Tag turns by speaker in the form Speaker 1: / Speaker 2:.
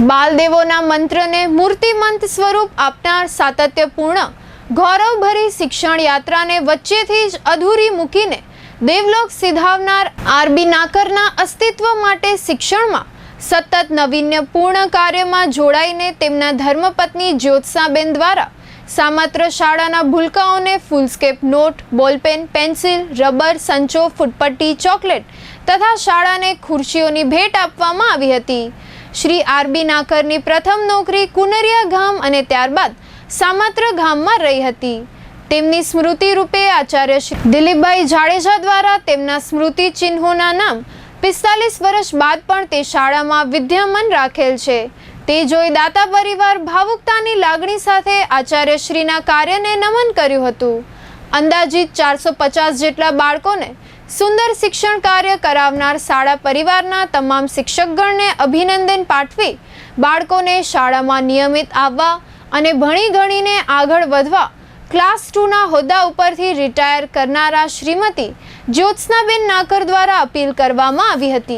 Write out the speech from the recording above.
Speaker 1: બાલદેવોના મંત્રને મૂર્તિમંત સ્વરૂપ આપનાર સાતત્યપૂર્ણ, ગૌરવભરી શિક્ષણ યાત્રાને વચ્ચેથી જ અધૂરી મૂકીને દેવલોક સિધાવનાર આરબી નાકરના અસ્તિત્વ માટે શિક્ષણમાં સતત નવીન્યપૂર્ણ કાર્યમાં જોડાઈને તેમના ધર્મપત્ની જ્યોત્સાબેન દ્વારા સામાત્ર શાળાના ભૂલકાઓને foolscap note, ballpen, pencil, rubber, સંચો, ફૂટપટ્ટી, ચોકલેટ તથા શાળાને ખુરશીઓની ભેટ આપવામાં આવી હતી. શ્રી આરબી નાકરની પ્રથમ નોકરી કુનરિયા ગામ અને ત્યારબાદ સામાત્ર ગામમાં રહી હતી. તેમની સ્મૃતિ રૂપે આચાર્ય શ્રી દિલીપભાઈ જાડેજા દ્વારા તેમના સ્મૃતિ ચિહ્નોના નામ પિસ્તાલીસ વર્ષ બાદ પણ તે શાળામાં વિદ્યમાન રાખેલ છે. તે જોઈ દાતા પરિવાર ભાવુકતાની લાગણી સાથે આચાર્યશ્રીના કાર્યને નમન કર્યું હતું. અંદાજિત ચારસો પચાસ જેટલા બાળકોને સુંદર શિક્ષણ કાર્ય કરાવનાર શાળા પરિવારના તમામ શિક્ષકગણને અભિનંદન પાઠવી, બાળકોને શાળામાં નિયમિત આવવા અને ભણી ગણીને આગળ વધવા, ક્લાસ ટુના હોદ્દા ઉપરથી રિટાયર કરનારા શ્રીમતી જ્યોત્સનાબેન નાકર દ્વારા અપીલ કરવામાં આવી હતી.